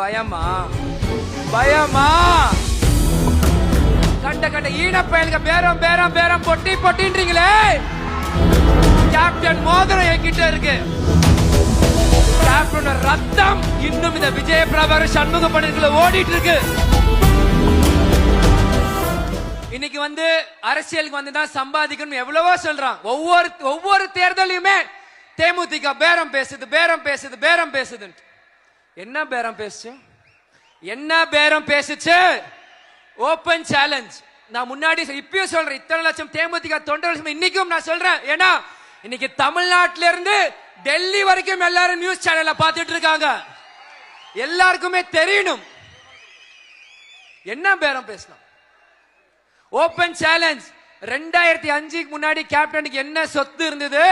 பயமா? பயமா? கண்ட கண்ட ஈன பயலுங்க பேரம் பேரம் பேரம் பொட்டி பொட்டின்றீங்களே? கேப்டன் மோதிரம் என்கிட்ட இருக்கு. கேப்டன் ரத்தம் இன்னும் இந்த விஜய பிரபாகர் சண்முக பணிகளை ஓடிட்டு இருக்கு இன்னைக்கு வந்து அரசியலுக்கு வந்து தான் சம்பாதிக்கணும் எவ்வளவோ சொல்றான். ஒவ்வொரு ஒவ்வொரு தேர்தலையுமே தேமுதிக பேரம் பேசுது பேரம் பேசுது பேரம் பேசுதுன்ட்டு. என்ன பேரம் பேசுச்சு? என்ன பேரம் பேசுச்சு? ஓபன் சேலஞ்ச் நான் முன்னாடி இப்பயும் சொல்றேன். இத்தனை லட்சம் தேமுதிக தொண்டர்கள் இன்னைக்கும் நான் சொல்றேன். ஏன்னா இன்னைக்கு தமிழ்நாட்டில இருந்து டெல்லி வரைக்கும் எல்லாரும் நியூஸ் சேனல்ல பார்த்துட்டு இருக்காங்க. எல்லாருக்குமே தெரியணும். என்ன பேரம் பேசலாம் ஓபன் சேலஞ்ச் ரெண்டாயிரத்தி அஞ்சுக்கு முன்னாடி கேப்டனுக்கு என்ன சொத்து இருந்தது?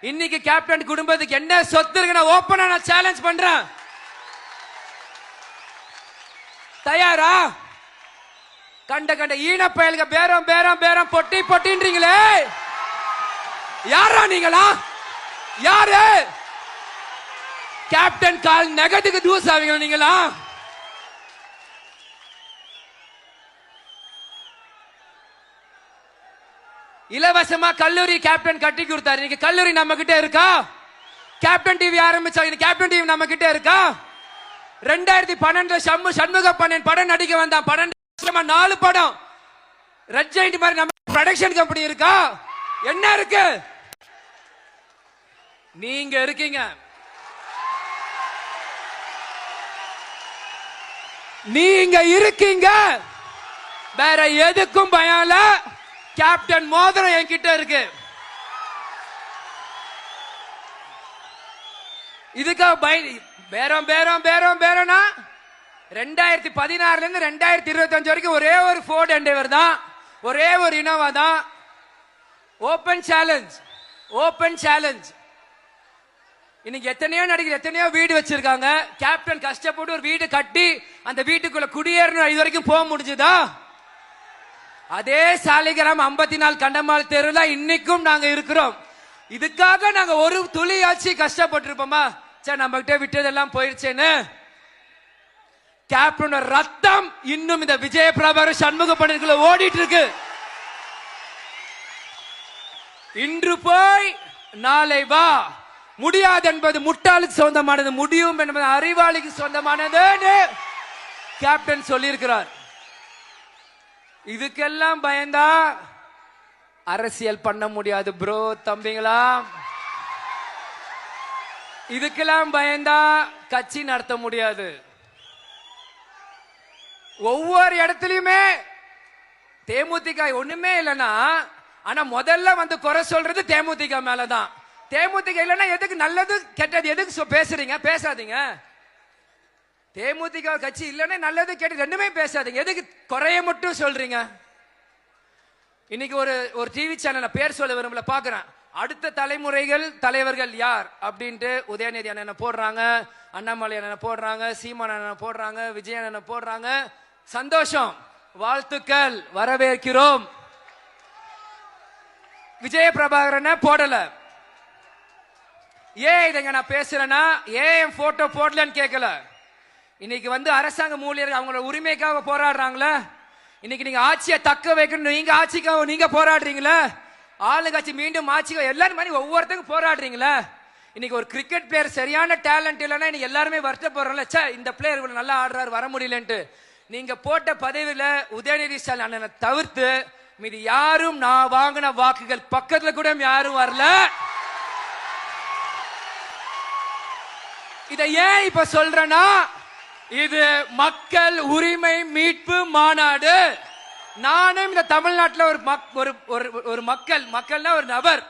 இன்னைக்கு கேப்டன் குடும்பத்துக்கு என்ன சொத்து இருக்கு நான் ஓபனா நான் சேலஞ்ச் பண்றேன். தயாரா? கண்ட கண்ட ஈன பயலுங்க பேரம் பேரம் பேரம் பொட்டி பொட்டின்றீங்களே. யாரா நீங்களா? யாரு? கேப்டன் கால் நெகத்துக்கு தூஸ் ஆவீங்களா நீங்களா? இலவசமா கல்லூரி கேப்டன் கட்டி கொடுத்தாரு. இன்னைக்கு கல்லூரி நம்ம கிட்ட இருக்கா? கேப்டன் டிவி ஆரம்பிச்சா இன்னைக்கு கேப்டன் டிவி நம்ம கிட்ட இருக்கா? ரெண்டாயிரத்தி பன்னெண்டு சம்மு சண்முக பண்ணன் படம் நடிக்க வந்தான். பன்னெண்டு நாலு படம். ரெட் ஜெயிண்ட் மாதிரி நம்ம ப்ரொடக்ஷன் கம்பெனி இருக்கா? என்ன இருக்கு? நீங்க இருக்கீங்க. நீங்க இருக்கீங்க. வேற எதுக்கும் பயம் கேப்டன் மோதிரம் என்கிட்ட இருக்கு. இதுக்காக பய பேரம் பேரம் பேரம் பேரம்னா ரெண்டாயிரத்தி பதினாறுல இருந்து ரெண்டாயிரத்தி இருபத்தஞ்சு வரைக்கும் ஒரே ஒரு ஃபோர்ட் எண்டேவர் தான். ஒரே ஒரு இனோவா தான். ஓபன் சேலஞ்ச் ஓபன் சேலஞ்ச் இன்னைக்கு எத்தனையோ நடிகர் எத்தனையோ வீடு வச்சிருக்காங்க. கேப்டன் கஷ்டப்பட்டு ஒரு வீடு கட்டி அந்த வீட்டுக்குள்ள குடியேறணும். இது வரைக்கும் போக முடிஞ்சுதா? அதே சாலிகிராம் ஐம்பத்தி நாலு கண்டமால் தெருல இன்னைக்கும் நாங்க இருக்கிறோம். இதுக்காக நாங்க ஒரு துளியாச்சு கஷ்டப்பட்டிருப்போமா? சே நம்ம கிட்ட விட்டதெல்லாம் போயிருச்சேன்னு? கேப்டனோட ரத்தம் இன்னும் இந்த விஜய பிரபாகர் சண்முக பணிக்குள்ள ஓடிட்டு இருக்கு இன்று போய் நாளை வா. முடியாது என்பது முட்டாளுக்கு சொந்தமானது முடியும் என்பது அறிவாளிக்கு சொந்தமானது கேப்டன் சொல்லியிருக்கிறார். இதுக்கெல்லாம் பயந்தா அரசியல் பண்ண முடியாது ப்ரோ தம்பிங்களா? இதுக்கெல்லாம் பயந்தா கட்சி நடத்த முடியாது. ஒவ்வொரு இடத்துலயுமே தேமுதிக ஒண்ணுமே இல்லைன்னா ஆனா முதல்ல வந்து குறை சொல்றது தேமுதிக மேலதான். தேமுதிக இல்லைன்னா எதுக்கு நல்லது கெட்டது எதுக்கு பேசுறீங்க? பேசாதீங்க. தேமுதிக கட்சி இல்லைன்னா நல்லது கெட்டது ரெண்டுமே பேசாதீங்க. எதுக்கு குறைய மட்டும் சொல்றீங்க? இன்னைக்கு ஒரு ஒரு டிவி சேனல் பேர் சொல்ல விரும்பல பாக்குறேன். அடுத்த தலைமுறைகள் தலைவர்கள் யார் அப்படின்ட்டு உதயநிதி அண்ணனை போடுறாங்க அண்ணாமலை அண்ணனை போடுறாங்க சீமான் அண்ணனை போடுறாங்க விஜய் அண்ணனை போடுறாங்க. சந்தோஷம் வாழ்த்துக்கள் வரவேற்கிறோம். விஜய பிரபாகரனை போடல. ஏன் இதை நான் பேசுறேன்னா ஏன் என் போட்டோ போடலன்னு கேட்கல இன்னைக்கு வந்து அரசாங்க ஊழியர்கள் அவங்களோட உரிமைக்காக போராடுறாங்களே. இன்னைக்கு நீங்க ஆட்சியை தக்க வைக்கணும் நீங்க ஆட்சிக்காக நீங்க போராடுறீங்களே. ஆளுங்கட்சி மீண்டும் ஆட்சிக்கு எல்லாரும் மாதிரி ஒவ்வொருத்தங்க போராடுறீங்களே? இன்னைக்கு ஒரு கிரிக்கெட் பிளேயர் சரியான டேலண்ட் இல்லைன்னா இன்னைக்கு எல்லாருமே வருத்தப்படுறோம்ல. சே இந்த பிளேயர் இவ்வளவு நல்லா ஆடுறாரு வர முடியலன்ட்டு. நீங்க போட்ட பதவியில உதயநிதி ஸ்டாலின் அண்ணனை தவிர்த்து மீதி யாரும் நான் வாங்கின வாக்குகள் பக்கத்துல கூட யாரும் வரல. இதை ஏன் இப்ப சொல்றேன்னா இது மக்கள் உரிமை மீட்பு மாநாடு. நானும் இந்த தமிழ்நாட்டில் ஒரு மக்- ஒரு ஒரு ஒரு மக்கள் மக்கள்னா ஒரு நபர்.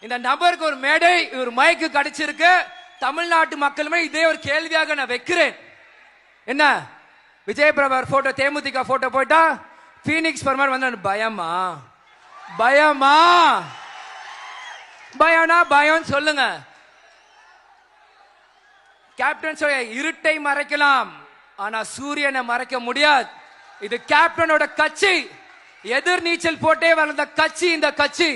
இந்த நபருக்கு ஒரு மேடை ஒரு மைக்கு கிடைச்சிருக்கு. தமிழ்நாட்டு மக்களுமே இதே ஒரு கேள்வியாக நான் வைக்கிறேன். என்ன? விஜய் பிரபார் போட்டோ தேமுதிக போட்டோ போயிட்டா பீனிக்ஸ் பர்மர் வந்து பயமா? பயமா? பயம்னா பயம் சொல்லுங்க. கேப்டன் சொல்ல இருட்டை மறைக்கலாம். ஆனா சூரியனை மறைக்க முடியாது. இது கேப்டனோட கட்சி. எதிர் நீச்சல் போட்டே வளர்ந்த கட்சி இந்த கட்சி.